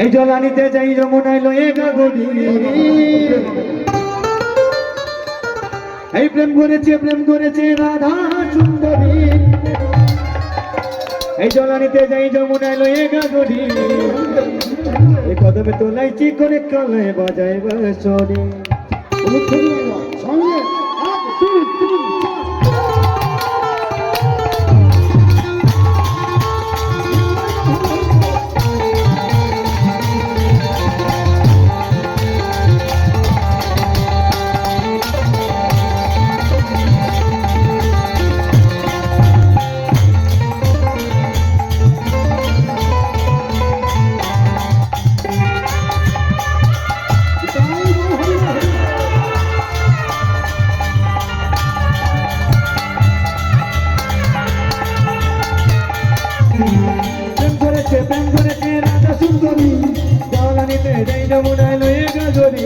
এই জলানিতে যাই যমুনায় লয়ে গাগরি এই প্রেম করেছে প্রেম করেছে রাধা সুন্দরী। এই জলানিতে যাই যমুনায় লয়ে গাগরি এই কদমে তোলাইছি করে কালে বাজায় বাসরি সুন্দরী জলানিতে যাই যমুনায় লয়ে গাগরি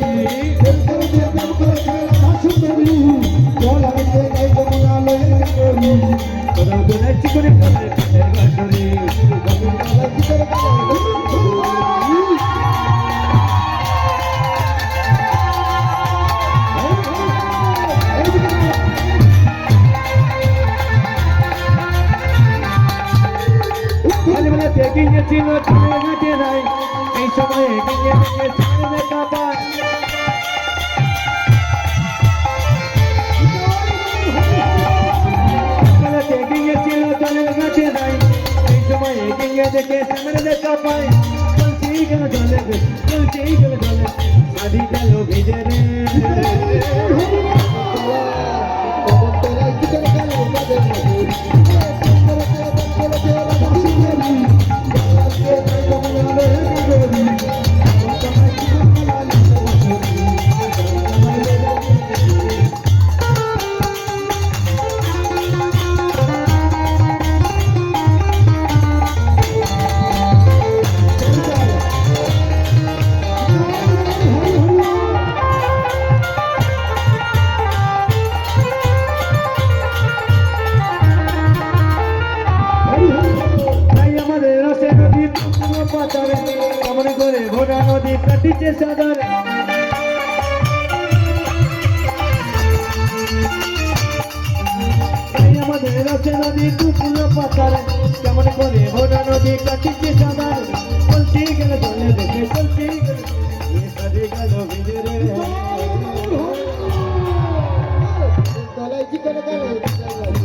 ছেলেবেলাতে গিয়েছিল ছেলে ঘাটে নাই এই সময়ে গিয়ে গিয়ে ছেলে কাপায় ছেলেবেলাতে গিয়েছিল জলের ঘাটে নাই এই সময়ে গিয়ে দেখে সামনে দেখা পায় চলছি গেল জলে চলছি গেল জলে শাড়ি গেল ভিজে রে কাতার কেমন করে ঘোড়া নদী কাটিছে সাদার আমাদের আছে নদী কুকুল পাতার কেমন করে ঘোড়া নদী কাটিছে সাদার চলতি গেল চলে দেখে চলতি গেল ভিজরে তলায়